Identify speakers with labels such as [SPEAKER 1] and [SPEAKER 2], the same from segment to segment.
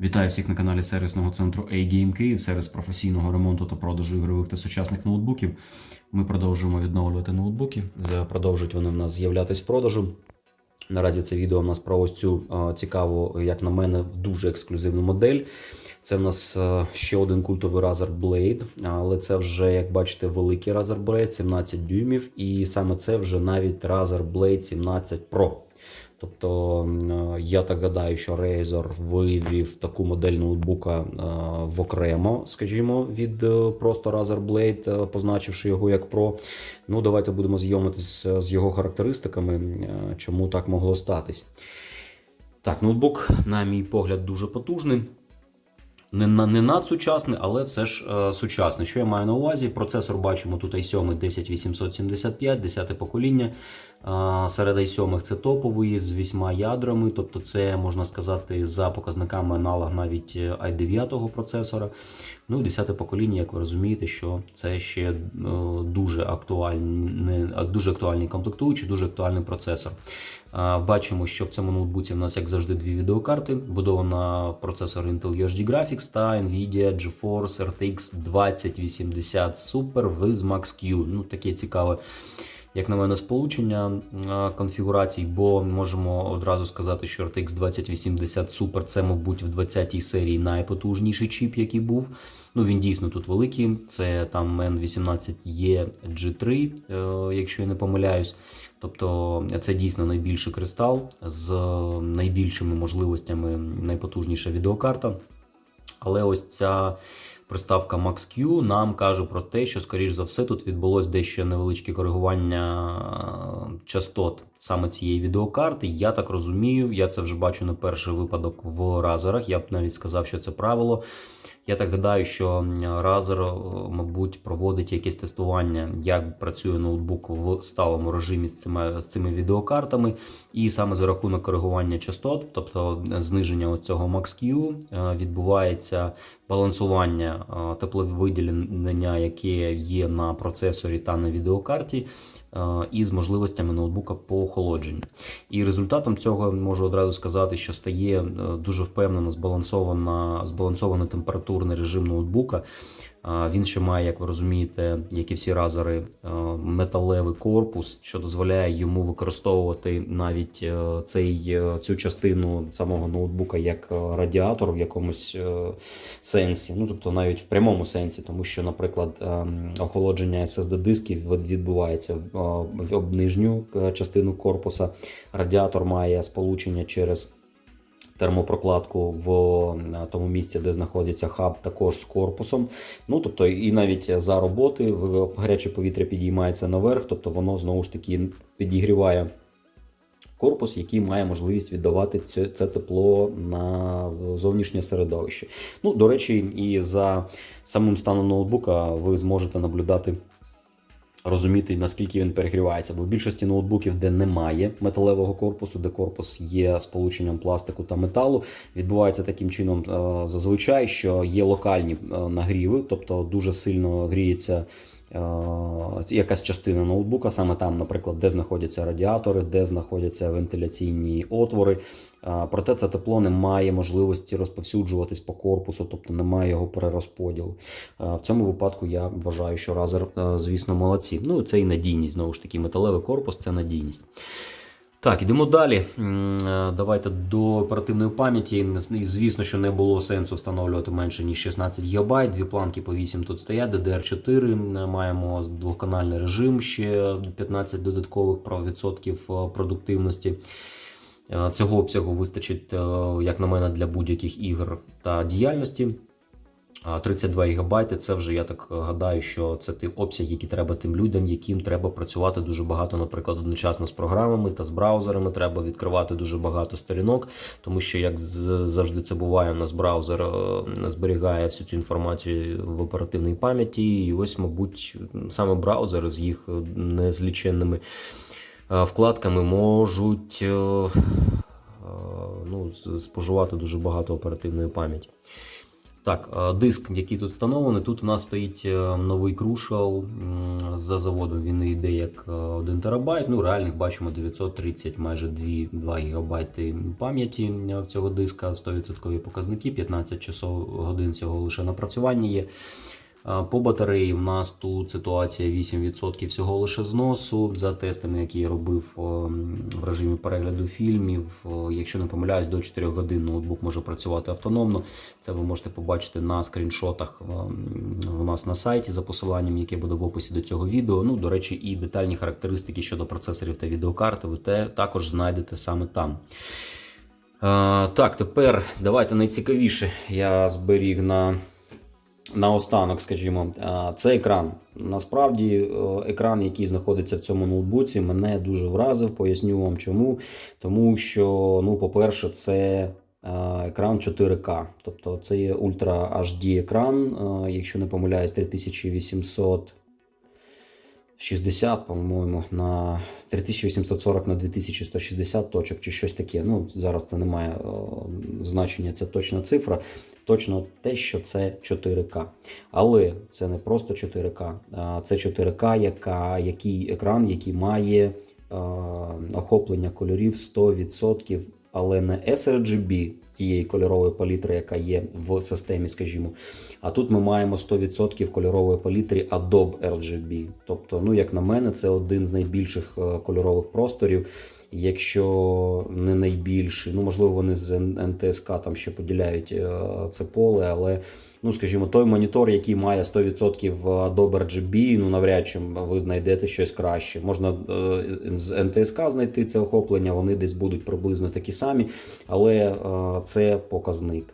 [SPEAKER 1] Вітаю всіх на каналі сервісного центру A-Game Київ, сервіс професійного ремонту та продажу ігрових та сучасних ноутбуків. Ми продовжуємо відновлювати ноутбуки. Продовжують вони в нас з'являтись в продажу. Наразі це відео в нас про ось цю цікаву, як на мене, дуже ексклюзивну модель. Це в нас ще один культовий Razer Blade, але це вже, як бачите, великий Razer Blade 17 дюймів, і саме це вже навіть Razer Blade 17 Pro. Тобто е, я так гадаю, що Razer вивів таку модель ноутбука е, в окремо, скажімо, від е, просто Razer Blade, позначивши його як Pro. Ну, давайте будемо знайомитись е, з його характеристиками, чому так могло статись. Так, ноутбук, на мій погляд, дуже потужний. Не, на- не надсучасний, але все ж е, сучасний. Що я маю на увазі? Процесор бачимо тут i7 10875, 10 покоління. Е, серед i7 це топовий з 8 ядрами, тобто це можна сказати за показниками аналог навіть е, i9 процесора. Ну і 10 покоління, як ви розумієте, що це ще е, дуже актуальний, дуже актуальний комплектуючий, дуже актуальний процесор. Е, Бачимо, що в цьому ноутбуці в нас, як завжди, дві відеокарти. Будована процесор Intel UHD Graphics та Nvidia GeForce RTX 2080 Super with Max-Q. Ну, таке цікаве, як на мене, сполучення е, конфігурацій, бо можемо одразу сказати, що RTX 2080 Super це, мабуть, в 20-й серії найпотужніший чіп, який був. Ну, він дійсно тут великий. Це там N18E G3, е, якщо я не помиляюсь. Тобто це дійсно найбільший кристал з найбільшими можливостями, найпотужніша відеокарта. Але ось ця приставка Max-Q нам каже про те, що, скоріш за все, тут відбулось дещо невеличке коригування е, частот саме цієї відеокарти. Я так розумію, я це вже бачу не перший випадок в разерах. Я б навіть сказав, що це правило. Я так гадаю, що Razer, е, мабуть, проводить якесь тестування, як працює ноутбук в сталому режимі з цими, з цими відеокартами, і саме за рахунок коригування частот, тобто зниження цього Max-Q, е, відбувається балансування е, тепловиділення, яке є на процесорі та на відеокарті. Е, Із можливостями ноутбука по охолодженню. І результатом цього можу одразу сказати, що стає е, дуже впевнено збалансована, збалансований температурний режим ноутбука. Він ще має, як ви розумієте, як і всі разери, е, металевий корпус, що дозволяє йому використовувати навіть е, цей, е, цю частину самого ноутбука як радіатор в якомусь сенсі. Ну тобто навіть в прямому сенсі, тому що, наприклад, ем, охолодження SSD-дисків відбувається в- нижню частину корпуса. Радіатор має сполучення через термопрокладку в е, тому місці, де знаходиться хаб, також з корпусом. Ну тобто, і навіть за роботи в- гаряче повітря підіймається наверх, тобто воно знову ж таки підігріває. Корпус, який має можливість віддавати це, це тепло на зовнішнє середовище. Ну, до речі, і за самим станом ноутбука ви зможете наблюдати розуміти, наскільки він перегрівається. Бо в більшості ноутбуків, де немає металевого корпусу, де корпус є сполученням пластику та металу, відбувається таким чином е, зазвичай, що є локальні е, нагріви, тобто дуже сильно гріється. Е, Якась частина ноутбука, саме там, наприклад, де знаходяться радіатори, де знаходяться вентиляційні отвори. Проте це тепло не має можливості розповсюджуватись по корпусу, тобто немає його перерозподілу. В цьому випадку я вважаю, що Razer, е, звісно, молодці. Ну, це і надійність, знову ж таки, металевий корпус це надійність. Так, ідемо далі. Е, Давайте до оперативної пам'яті. Звісно, що не було сенсу встановлювати менше ніж 16 ГБ. Дві планки по 8 тут стоять, DDR4. Маємо двохканальний режим, ще 15 додаткових відсотків е, продуктивності. Е, Цього обсягу вистачить, е, як на мене, для будь-яких ігор та діяльності. А 32 ГБ це вже я так гадаю, що це той обсяг, який треба тим людям, яким треба працювати дуже багато, наприклад, одночасно з програмами та з браузерами. Треба відкривати дуже багато сторінок, тому що як завжди це буває, у нас браузер е, зберігає всю цю інформацію в оперативній пам'яті. І ось, мабуть, саме браузери з їх е, незліченними е, вкладками можуть е, е, ну, споживати дуже багато оперативної пам'яті. Так, е, диск, який тут встановлений, тут у нас стоїть е, новий крушал за заводом. Він йде як е, 1 терабайт. Ну, реальних бачимо 930, майже 2, 2 гігабайти пам'яті е, в цього диска, 100% показники, 15 часов годин цього лише напрацювання є. Е, По батареї в нас тут ситуація 8% всього лише зносу. За тестами, які я робив е, в режимі перегляду фільмів. е, Якщо не помиляюсь, до 4 годин ноутбук може працювати автономно. Це ви можете побачити на скріншотах у нас на сайті за посиланням, яке буде в описі до цього відео. Ну, до речі, і детальні характеристики щодо процесорів та відеокарти ви також знайдете саме там. Так, тепер давайте найцікавіше я зберіг на наостанок, скажімо, це екран. Насправді, е, екран, який знаходиться в цьому ноутбуці, мене дуже вразив. Поясню вам чому. Тому що, ну, по-перше, це е, екран 4К. Тобто це є Ultra HD екран, е, якщо не помиляюсь, 3800. 60, по-моєму, на 3840 на 2160 точок чи щось таке. Ну, зараз це не має е, значення, це точна цифра. Точно те, що це 4К. Але це не просто 4К, а це 4К, яка, який екран, який має е, охоплення кольорів 100%, але не sRGB тієї кольорової палітри, яка є в системі, скажімо. А тут ми маємо 100% кольорової палітри Adobe RGB. Тобто, ну як на мене, це один з найбільших е, кольорових просторів. Якщо не найбільший, ну можливо, вони з НТСК там ще поділяють е, це поле, але ну скажімо, той монітор, який має 100% Adobe RGB, ну навряд чи ви знайдете щось краще. Можна е, з НТСК знайти це охоплення, вони десь будуть приблизно такі самі, але е, це показник.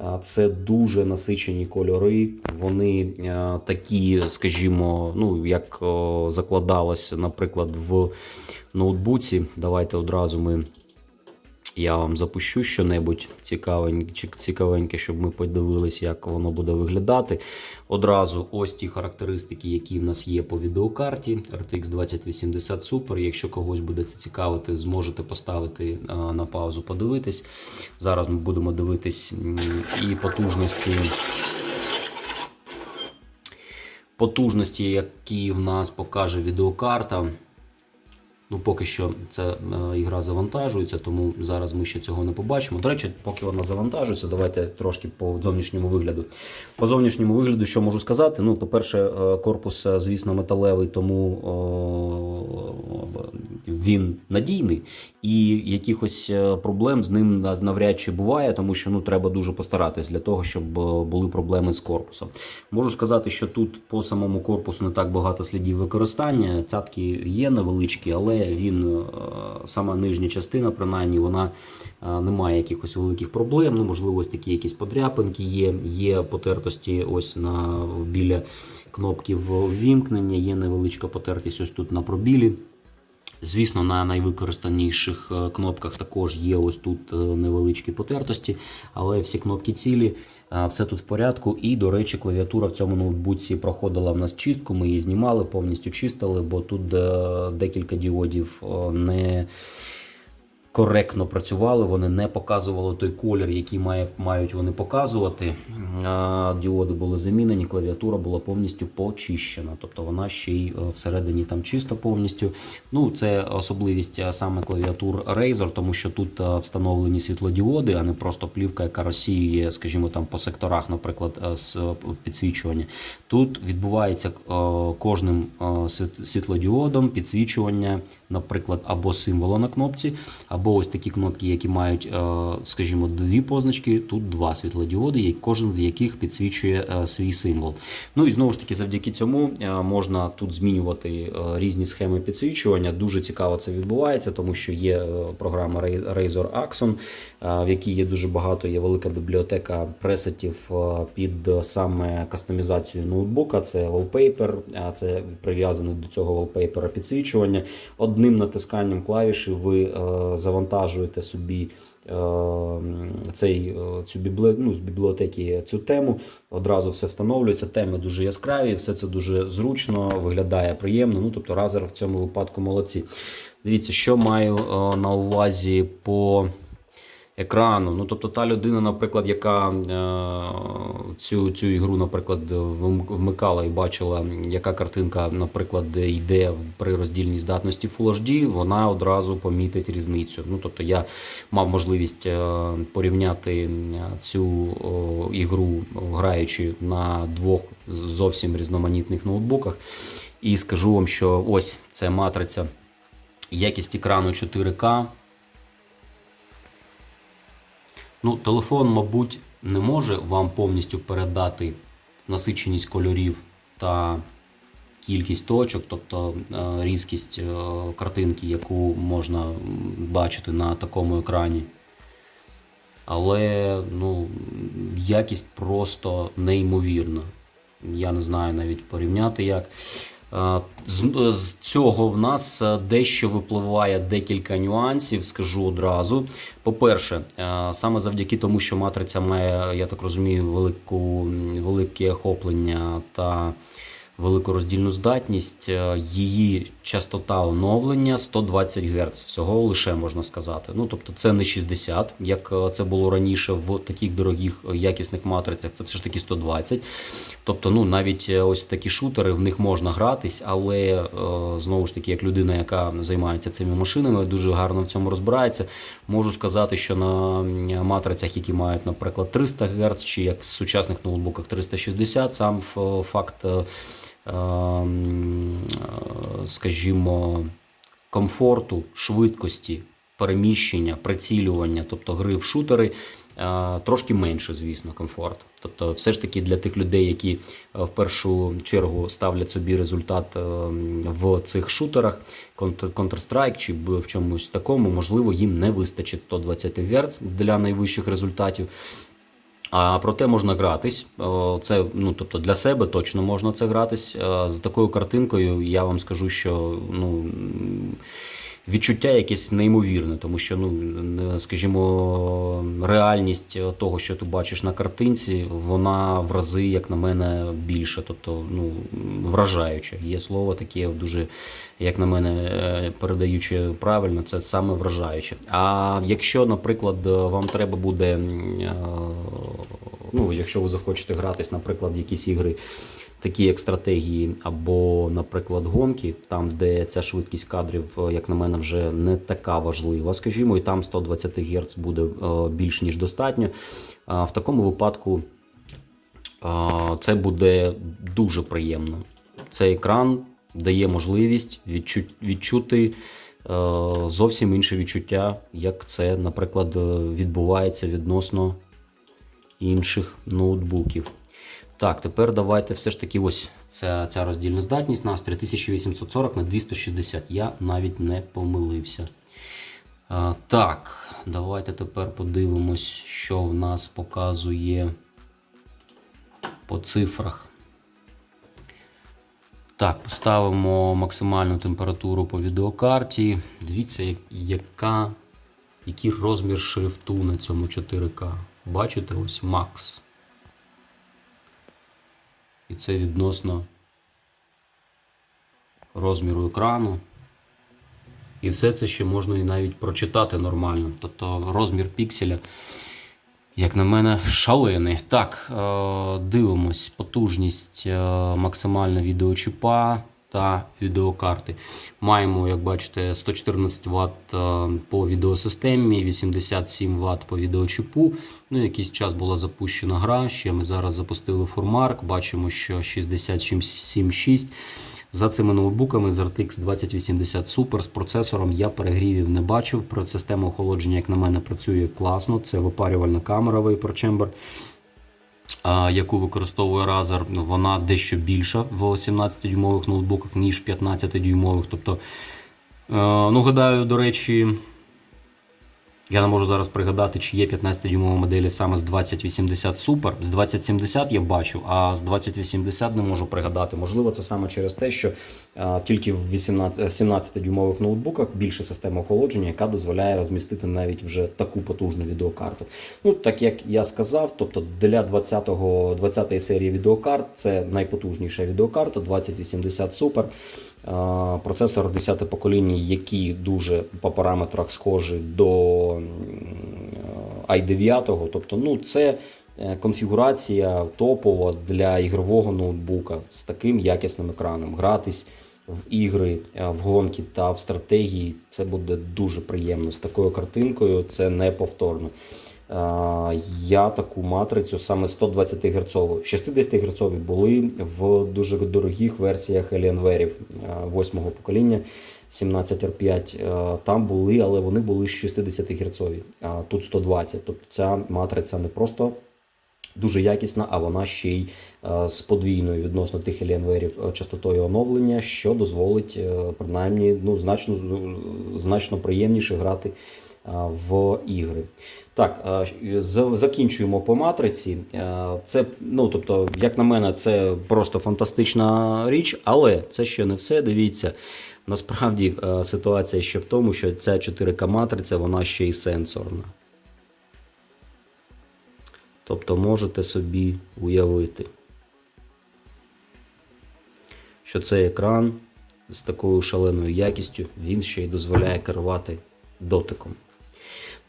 [SPEAKER 1] Е, Це дуже насичені кольори. Вони е, такі, скажімо, ну як закладалось, наприклад, в ноутбуці. Давайте одразу ми. Я вам запущу щонебудь цікавеньке, цікавеньке, щоб ми подивились, як воно буде виглядати. Одразу ось ті характеристики, які в нас є по відеокарті RTX 2080 Super. Якщо когось буде це цікавити, зможете поставити на паузу, подивитись. Зараз ми будемо дивитись і потужності. Потужності, які в нас покаже відеокарта. Ну, поки що ця е, ігра завантажується, тому зараз ми ще цього не побачимо. До речі, поки вона завантажується, давайте трошки по зовнішньому вигляду. По зовнішньому вигляду, що можу сказати? Ну, по-перше, е, корпус, е, звісно, металевий, тому о, він надійний, і якихось проблем з ним навряд чи буває, тому що ну, треба дуже постаратись для того, щоб були проблеми з корпусом. Можу сказати, що тут по самому корпусу не так багато слідів використання. Цятки є невеличкі, але він е, сама нижня частина, принаймні, вона е, не має якихось великих проблем. Ну, можливо, ось такі якісь подряпинки є. Є потертості ось на біля кнопки ввімкнення, є невеличка потертість ось тут на пробілі. Звісно, на найвикористаніших е, кнопках також є ось тут е, невеличкі потертості, але всі кнопки цілі, все тут в порядку. І, до речі, клавіатура в цьому ноутбуці проходила в нас чистку. Ми її знімали, повністю чистили, бо тут е, декілька діодів не коректно працювали, вони не показували той колір, який має, мають вони показувати. Діоди були замінені, клавіатура була повністю почищена, тобто вона ще й е, всередині там чисто повністю. Ну, це особливість е, саме клавіатур Razer, тому що тут е, встановлені світлодіоди, а не просто плівка, яка розсіює, скажімо, там по секторах, наприклад, з підсвічування. Тут відбувається кожним світлодіодом підсвічування, наприклад, або символа на кнопці, або ось такі кнопки, які мають, е, скажімо, дві позначки. Тут два світлодіоди, кожен з яких підсвічує е, свій символ. Ну і знову ж таки, завдяки цьому е, можна тут змінювати різні схеми підсвічування. Дуже цікаво це відбувається, тому що є програма Razer Axon, в якій є дуже багато, є велика бібліотека пресетів під саме кастомізацію ноутбука. Це wallpaper, це прив'язане до цього wallpaper підсвічування. Одним натисканням клавіші ви е, завантажуєте собі. е, Цей е, цю біблі... ну, з бібліотеки цю тему одразу все встановлюється. Теми дуже яскраві, все це дуже зручно, виглядає приємно. Ну тобто Razer в цьому випадку молодці. Дивіться, що маю е, на увазі по екрану. Ну, тобто та людина, наприклад, яка е, цю, цю ігру, наприклад, вм- вмикала і бачила, яка картинка, наприклад, йде при роздільній здатності Full HD, вона одразу помітить різницю. Ну, тобто я мав можливість е, порівняти е, цю о, ігру, граючи на двох зовсім різноманітних ноутбуках. І скажу вам, що ось це матриця, якість екрану 4К. Ну, телефон, мабуть, не може вам повністю передати насиченість кольорів та кількість точок, тобто е, різкість е, картинки, яку можна бачити на такому екрані. Але ну, якість просто неймовірна. Я не знаю навіть порівняти як. Е, З, з цього в нас е, дещо випливає декілька нюансів, скажу одразу. По-перше, е, саме завдяки тому, що матриця має, я так розумію, велику, велике охоплення та велику роздільну здатність, е, її частота оновлення 120 Гц. Всього лише можна сказати. Ну тобто це не 60, як е, це було раніше в таких дорогих е, якісних матрицях. Це все ж таки 120. Тобто, ну навіть ось такі шутери в них можна гратись, але знову ж таки, як людина, яка займається цими машинами, дуже гарно в цьому розбирається. Можу сказати, що на матрицях, які мають, наприклад, 300 Гц, чи як в сучасних ноутбуках 360, сам факт, скажімо, комфорту, швидкості, переміщення, прицілювання, тобто гри в шутери. е, Трошки менше, звісно, комфорт. Тобто, все ж таки для тих людей, які е, в першу чергу ставлять собі результат е, в цих шутерах, Counter- Counter-Strike чи в чомусь такому, можливо, їм не вистачить 120 Гц для найвищих результатів. А проте можна гратись. Це ну тобто для себе точно можна це гратись. Е, З такою картинкою я вам скажу, що ну. Відчуття якесь неймовірне, тому що, ну скажімо, реальність того, що ти бачиш на картинці, вона в рази, як на мене, більше, тобто ну, вражаюче. Є слово таке дуже, як на мене, е, передаючи правильно, це саме вражаюче. А якщо, наприклад, вам треба буде, е, ну, якщо ви захочете гратись, наприклад, якісь ігри, такі як стратегії, або, наприклад, гонки, там, де ця швидкість кадрів, е, як на мене, вже не така важлива, скажімо, і там 120 Гц буде е, більш ніж достатньо. В такому випадку це буде дуже приємно. Цей екран дає можливість відчу- відчути е, зовсім інше відчуття, як це, наприклад, відбувається відносно інших ноутбуків. Так, тепер давайте все ж таки ось ця, ця роздільна здатність нас 3840 на 260. Я навіть не помилився. А, так, давайте тепер подивимось, що в нас показує по цифрах. Так, поставимо максимальну температуру по відеокарті. Дивіться, як- яка, який розмір шрифту на цьому 4К. Бачите, ось Max. І це відносно розміру екрану. І все це ще можна і навіть прочитати нормально. Тобто розмір пікселя, як на мене, шалений. Так, е, дивимось потужність е, максимальна відеочіпа та відеокарти. Маємо, як бачите, 114 Вт е, по відеосистемі, 87 Вт по відеочіпу. Ну, якийсь час була запущена гра. Ще ми зараз запустили формарк. Бачимо, що 67.6. За цими ноутбуками з RTX 2080 Super з процесором я перегрівів не бачив. Про систему охолодження, як на мене, працює класно. Це випарювальна камера Vapor Chamber, яку використовує Razer. Вона дещо більша в 17-дюймових ноутбуках, ніж в 15-дюймових. Тобто, е, ну, гадаю, до речі. Я не можу зараз пригадати, чи є 15-дюймова моделі саме з 2080 Super. З 2070 я бачу, а з 2080 не можу пригадати. Можливо, це саме через те, що а, тільки в 18, 17-дюймових ноутбуках більше система охолодження, яка дозволяє розмістити навіть вже таку потужну відеокарту. Ну, так як я сказав, тобто для 20-го 20-ї серії відеокарт це найпотужніша відеокарта 2080 Super. Процесор 10 покоління, який дуже по параметрах схожий до м, i9. Тобто, ну це е, конфігурація топова для ігрового ноутбука з таким якісним екраном. Гратись в ігри, е, в гонки та в стратегії це буде дуже приємно. З такою картинкою це неповторно. Е, Я таку матрицю саме 120 Гц, 60 Гц були в дуже дорогих версіях Alienware 8 покоління 17R5. Е, Там були, але вони були 60 Гц, а тут 120. Тобто ця матриця не просто дуже якісна, а вона ще й е, з подвійною відносно тих Alienware частотою оновлення, що дозволить е, принаймні ну, значно, значно приємніше грати е, в ігри. Так, закінчуємо по матриці. Це, ну, тобто, як на мене, це просто фантастична річ, але це ще не все. Дивіться. Насправді ситуація ще в тому, що ця 4К матриця, вона ще й сенсорна. Тобто можете собі уявити, що цей екран з такою шаленою якістю він ще й дозволяє керувати дотиком.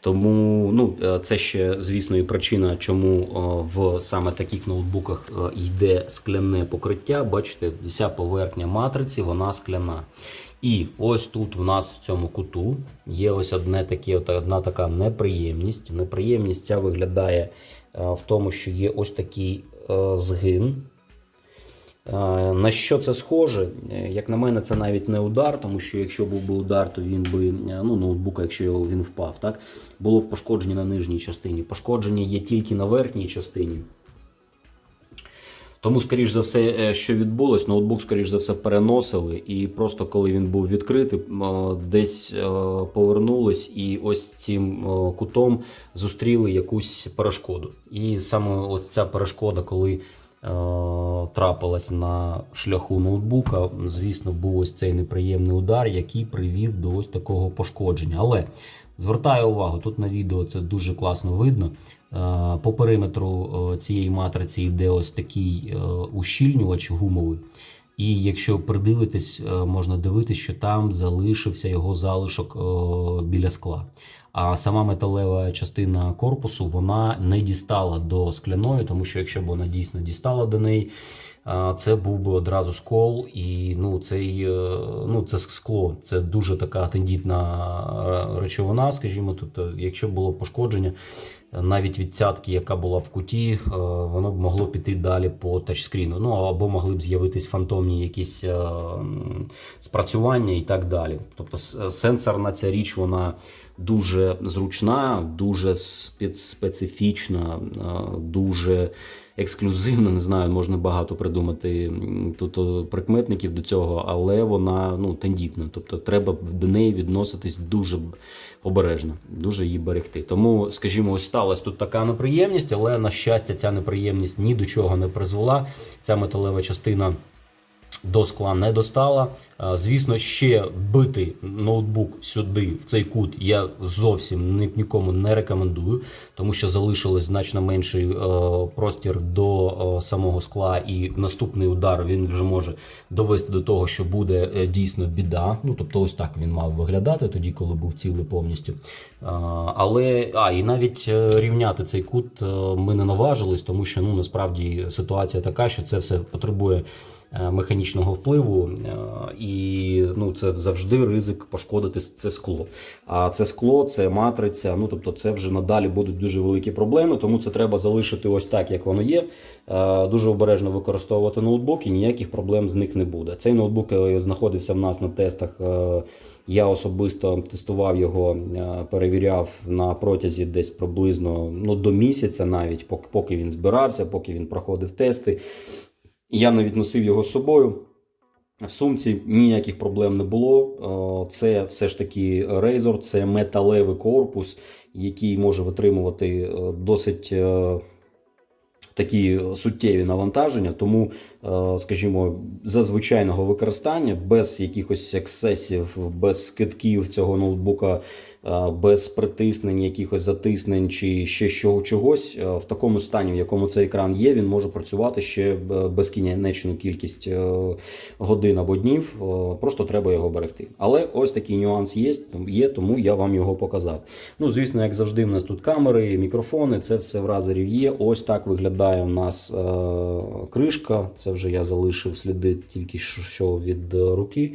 [SPEAKER 1] Тому ну, е, це ще, звісно, і причина, чому е, в саме таких ноутбуках е, йде скляне покриття. Бачите, вся поверхня матриці вона скляна. І ось тут в нас в цьому куту є ось одне таке, от одна така неприємність. Неприємність ця виглядає в тому, що є ось такий згин. Е, На що це схоже? Е, Як на мене, це навіть не удар, тому що якщо був би удар, то він би е, ну, ноутбука, якщо він впав, так було б пошкодження на нижній частині. Пошкодження є тільки на верхній частині. Тому, скоріш за все, що відбулось, ноутбук, скоріш за все, переносили, і просто коли він був відкритий, десь повернулись і ось цим кутом зустріли якусь перешкоду. І саме ось ця перешкода, коли трапилась на шляху ноутбука, звісно, був ось цей неприємний удар, який привів до ось такого пошкодження. Але звертаю увагу, тут на відео це дуже класно видно. Е, По периметру е, цієї матриці йде ось такий е, ущільнювач гумовий. І якщо придивитись, е, можна дивитися, що там залишився його залишок е, біля скла. А сама металева частина корпусу вона не дістала до скляної, тому що якщо б вона дійсно дістала до неї, це був би одразу скол, і ну, цей, е, ну, це скло, це дуже така тендітна е, речовина, скажімо, тобто, якщо було пошкодження, навіть від цятки, яка була в куті, е, воно б могло піти далі по тачскріну. Ну або могли б з'явитись фантомні якісь спрацювання і так далі. Тобто сенсорна ця річ, вона дуже зручна, дуже спец- специфічна, дуже ексклюзивна. Не знаю, можна багато придумати тут прикметників до цього, але вона ну, тендітна. Тобто треба до неї відноситись дуже обережно, дуже її берегти. Тому, скажімо, ось сталася тут така неприємність, але на щастя, ця неприємність ні до чого не призвела. Ця металева частина. До скла не достала. Звісно, ще бити ноутбук сюди, в цей кут, я зовсім нікому не рекомендую, тому що залишилось значно менший е, простір до е, самого скла, і наступний удар він вже може довести до того, що буде е, дійсно біда. Ну тобто, ось так він мав виглядати тоді, коли був цілий повністю. Але а і навіть е, рівняти цей кут е, ми не наважились, тому що ну насправді ситуація така, що це все потребує. Е, Механічного впливу, е, і ну це завжди ризик пошкодити це скло. А це скло, це матриця. Ну тобто, це вже надалі будуть дуже великі проблеми, тому це треба залишити ось так, як воно є. Е, Дуже обережно використовувати ноутбук і ніяких проблем з них не буде. Цей ноутбук знаходився в нас на тестах. Я особисто тестував його, перевіряв на протязі десь приблизно ну, до місяця, навіть поки він збирався, поки він проходив тести. Я навіть носив його з собою. В сумці ніяких проблем не було. Е, Це все ж таки Razer, це металевий корпус, який може витримувати е, досить е, такі суттєві навантаження. Тому, скажімо, за звичайного використання, без якихось ексцесів, без скидків цього ноутбука без притиснень, якихось затиснень чи ще що- чогось, е, в такому стані, в якому цей екран є, він може працювати ще е, безкінечну кількість е, годин або днів. Е, Просто треба його берегти. Але ось такий нюанс є, є, тому я вам його показав. Ну, звісно, як завжди, в нас тут камери, мікрофони, це все в разерів є. Ось так виглядає у нас е, кришка. Це вже я залишив сліди тільки що- від е, руки.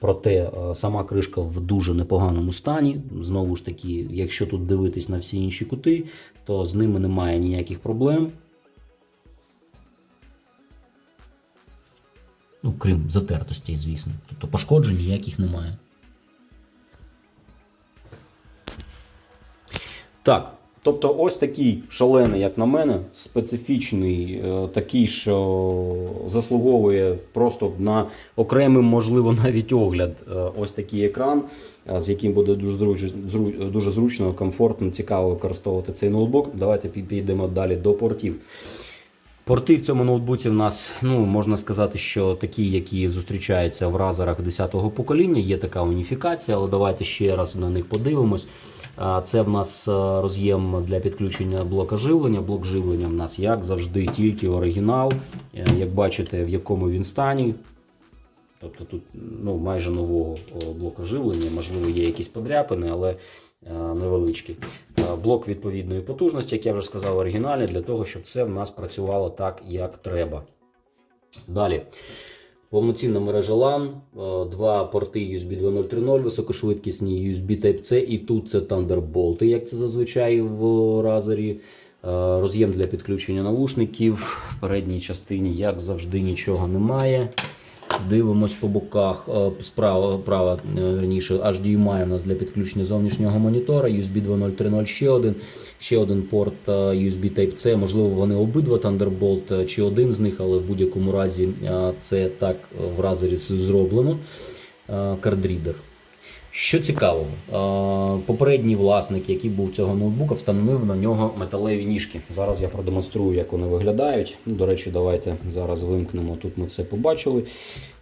[SPEAKER 1] Проте сама кришка в дуже непоганому стані. Знову ж таки, якщо тут дивитись на всі інші кути, то з ними немає ніяких проблем. Ну, крім затертостей, звісно. Тобто пошкоджень ніяких немає. Так. Тобто, ось такий шалений, як на мене, специфічний, е, такий, що заслуговує просто на окремий, можливо, навіть огляд. е, Ось такий екран, е, з яким буде дуже зручно, дуже зручно, комфортно, цікаво використовувати цей ноутбук. Давайте підійдемо далі до портів. Порти в цьому ноутбуці в нас, ну можна сказати, що такі, які зустрічаються в разерах 10-го покоління, є така уніфікація, але давайте ще раз на них подивимось. Це в нас е, роз'єм для підключення блока живлення. Блок живлення в нас, як завжди, тільки оригінал. Е, Як бачите, в якому він стані. Тобто тут ну, майже нового блока живлення, можливо, є якісь подряпини, але е, невеличкі. Блок відповідної потужності, як я вже сказав, оригінальний, для того, щоб все в нас працювало так, як треба. Далі. Повноцінна мережа LAN, е, два порти USB 2.0.3.0, високошвидкісні USB Type-C, і тут це Thunderbolt, як це зазвичай в Razerі. Е, Роз'єм для підключення навушників. В передній частині, як завжди, нічого немає. Дивимось по боках. Е, Справа, права, е, верніше, HDMI у нас для підключення зовнішнього монітора, USB 2.0.3.0 ще один, ще один порт е, USB Type-C. Можливо, вони обидва Thunderbolt чи один з них, але в будь-якому разі це так в разері зроблено. Кардрідер. Що цікавого, е, попередній власник, який був цього ноутбука, встановив на нього металеві ніжки. Зараз я продемонструю, як вони виглядають. Ну, До речі, давайте зараз вимкнемо. Тут ми все побачили.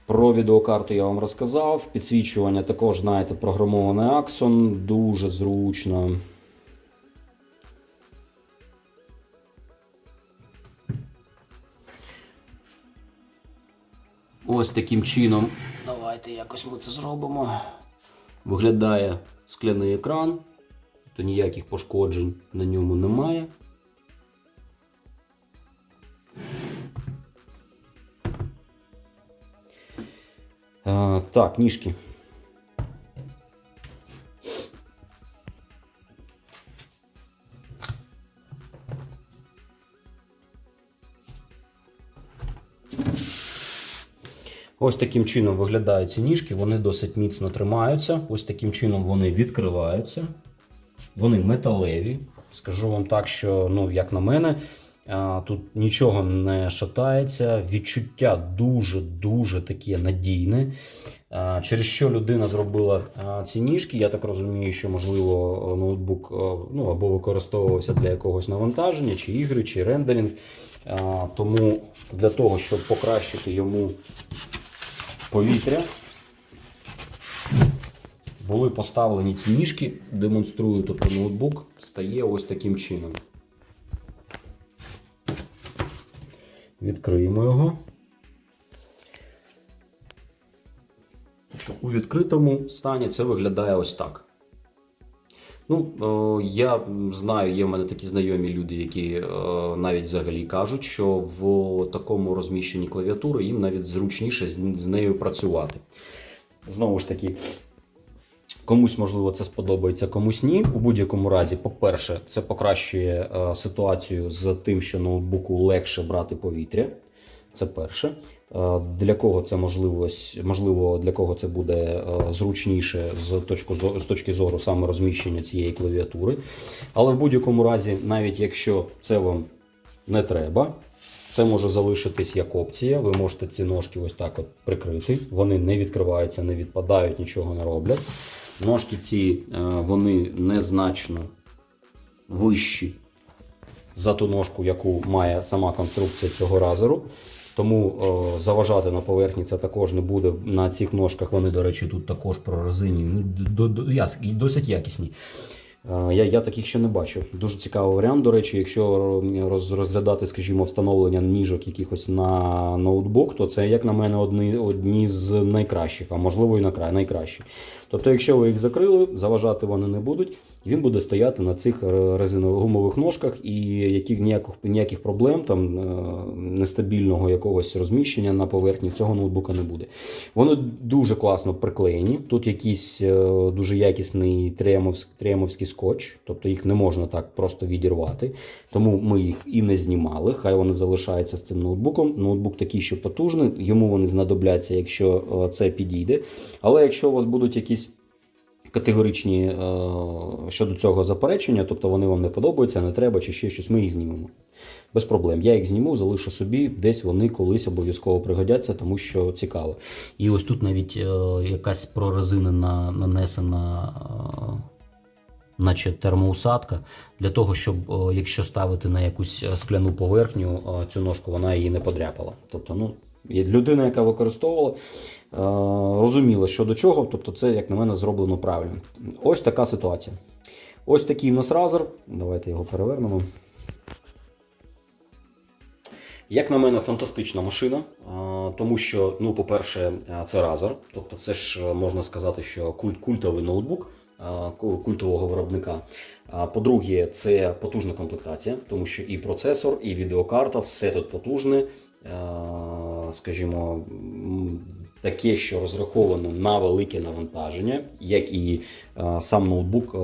[SPEAKER 1] Про відеокарту я вам розказав. Підсвічування також, знаєте, програмований Axon, дуже зручно. Ось таким чином. Давайте якось ми це зробимо. Виглядає скляний екран, то ніяких пошкоджень на ньому немає. Так, ніжки. Ось таким чином виглядають ці ніжки, вони досить міцно тримаються. Ось таким чином вони відкриваються. Вони металеві. Скажу вам так, що, ну, як на мене, тут нічого не шатається. Відчуття дуже-дуже таке надійне. Через що людина зробила ці ніжки, я так розумію, що можливо ноутбук ну, або використовувався для якогось навантаження, чи ігри, чи рендеринг. Тому для того, щоб покращити йому повітря. Були поставлені ці ніжки, демонструю, тобто ноутбук стає ось таким чином. Відкриємо його. Тобто у відкритому стані це виглядає ось так. Ну, е, я знаю, є в мене такі знайомі люди, які е, навіть взагалі кажуть, що в такому розміщенні клавіатури їм навіть зручніше з, нею працювати. Знову ж таки, комусь, можливо, це сподобається, комусь ні. У будь-якому разі, по-перше, це покращує е, ситуацію з тим, що ноутбуку легше брати повітря. Це перше. Е, Для кого це можливось, можливо, для кого це буде е, зручніше з точки зору, з точки зору саме розміщення цієї клавіатури. Але в будь-якому разі, навіть якщо це вам не треба, це може залишитись як опція. Ви можете ці ножки ось так от прикрити. Вони не відкриваються, не відпадають, нічого не роблять. Ножки ці е, вони незначно вищі за ту ножку, яку має сама конструкція цього разеру. Тому е, заважати на поверхні це також не буде. На цих ножках вони, до речі, тут також прорезинені. Ну, досить якісні. Е, Я, я таких ще не бачу. Дуже цікавий варіант. До речі, якщо роз, розглядати, скажімо, встановлення ніжок якихось на ноутбук, то це, як на мене, одні, одні з найкращих, а можливо і найкращі. Тобто, якщо ви їх закрили, заважати вони не будуть. Він буде стояти на цих е, резиново-гумових ножках, і яких ніяких, ніяких проблем там е, нестабільного якогось розміщення на поверхні цього ноутбука не буде. Вони дуже класно приклеєні. Тут якийсь е, дуже якісний тремовськ- тремовський скотч, тобто їх не можна так просто відірвати. Тому ми їх і не знімали. Хай вони залишаються з цим ноутбуком. Ноутбук такий, що потужний, йому вони знадобляться, якщо це підійде. Але якщо у вас будуть якісь категоричні е, щодо цього заперечення, тобто вони вам не подобаються, не треба чи ще щось, ми їх знімемо. Без проблем. Я їх зніму, залишу собі, десь вони колись обов'язково пригодяться, тому що цікаво. І ось тут навіть е, якась прорезинена нанесена. Е, Наче термоусадка, для того, щоб якщо ставити на якусь скляну поверхню цю ножку, вона її не подряпала. Тобто, ну, людина, яка використовувала, е, розуміла, що до чого, тобто це, як на мене, зроблено правильно. Ось така ситуація. Ось такий в нас разер. Давайте його перевернемо. Як на мене, фантастична машина, тому що, ну, по-перше, це Razer, тобто це ж е, можна сказати, що культ, культовий ноутбук культового виробника. По-друге, це потужна комплектація, тому що і процесор, і відеокарта, все тут потужне. А, Скажімо, таке, що розраховано на велике навантаження, як і е, сам ноутбук е,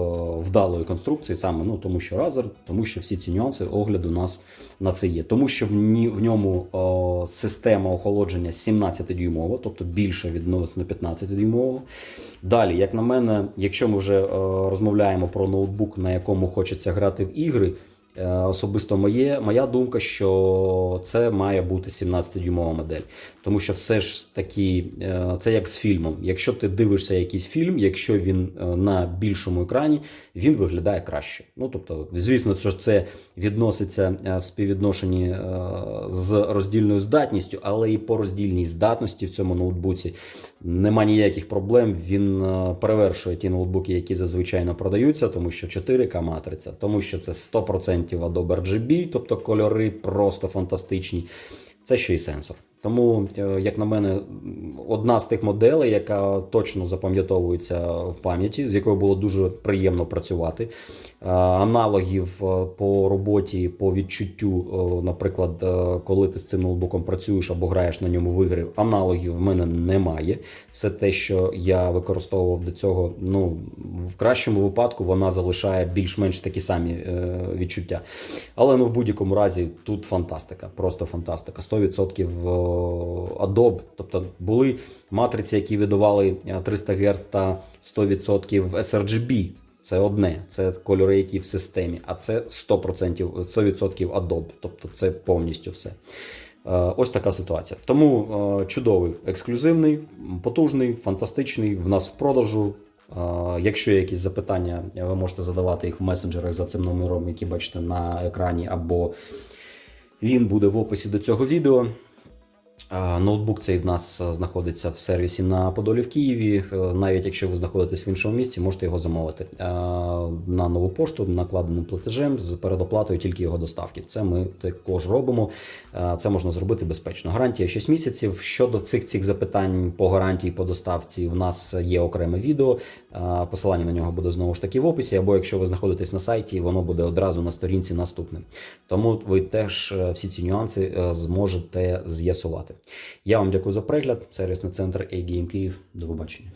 [SPEAKER 1] вдалої конструкції, саме ну тому що Razer, тому що всі ці нюанси огляду нас на це є. Тому що в, ньому е, система охолодження 17-дюймова, тобто більше відносно 15-дюймового. Далі, як на мене, якщо ми вже е, розмовляємо про ноутбук, на якому хочеться грати в ігри. Е, Особисто моє, моя думка, що це має бути 17-дюймова модель. Тому що все ж таки е, це як з фільмом. Якщо ти дивишся якийсь фільм, якщо він е, на більшому екрані, він виглядає краще. Ну тобто, звісно, що це відноситься в співвідношенні з роздільною здатністю, але і по роздільній здатності в цьому ноутбуці нема ніяких проблем. Він е, перевершує ті ноутбуки, які зазвичай продаються, тому що 4К матриця, тому що це 100% Adobe RGB, тобто кольори просто фантастичні. Це ще й сенсор. Тому, е, як на мене, одна з тих моделей, яка точно запам'ятовується в пам'яті, з якою було дуже приємно працювати. Е, Аналогів е, по роботі, по відчуттю, наприклад, коли ти з цим ноутбуком працюєш або граєш на ньому в ігри, аналогів в мене немає. Все те, що я використовував до цього, ну в кращому випадку вона залишає більш-менш такі самі відчуття. Але ну в будь-якому разі тут фантастика, просто фантастика. 100% Adobe. Тобто були матриці, які видавали е, 300 Гц та 100% sRGB. Це одне, це кольори, які в системі, а це 100%, 100% Adobe, тобто це повністю все. Е, Ось така ситуація. Тому е, чудовий, ексклюзивний, потужний, фантастичний. В нас в продажу. Е, Якщо є якісь запитання, ви можете задавати їх в месенджерах за цим номером, який бачите на екрані, або він буде в описі до цього відео. Ноутбук цей в нас знаходиться в сервісі на Подолі в Києві. Е, Навіть якщо ви знаходитесь в іншому місці, можете його замовити на нову пошту накладеним платежем з передоплатою тільки його доставки. Це ми також робимо. Це можна зробити безпечно. Гарантія 6 місяців. Щодо цих цих запитань по гарантії по доставці, у нас є окреме відео. Посилання на нього буде знову ж таки в описі. Або якщо ви знаходитесь на сайті, воно буде одразу на сторінці наступним. Тому ви теж е, всі ці нюанси е, зможете з'ясувати. Я вам дякую за перегляд. Сервісний центр A-Game Київ. До побачення.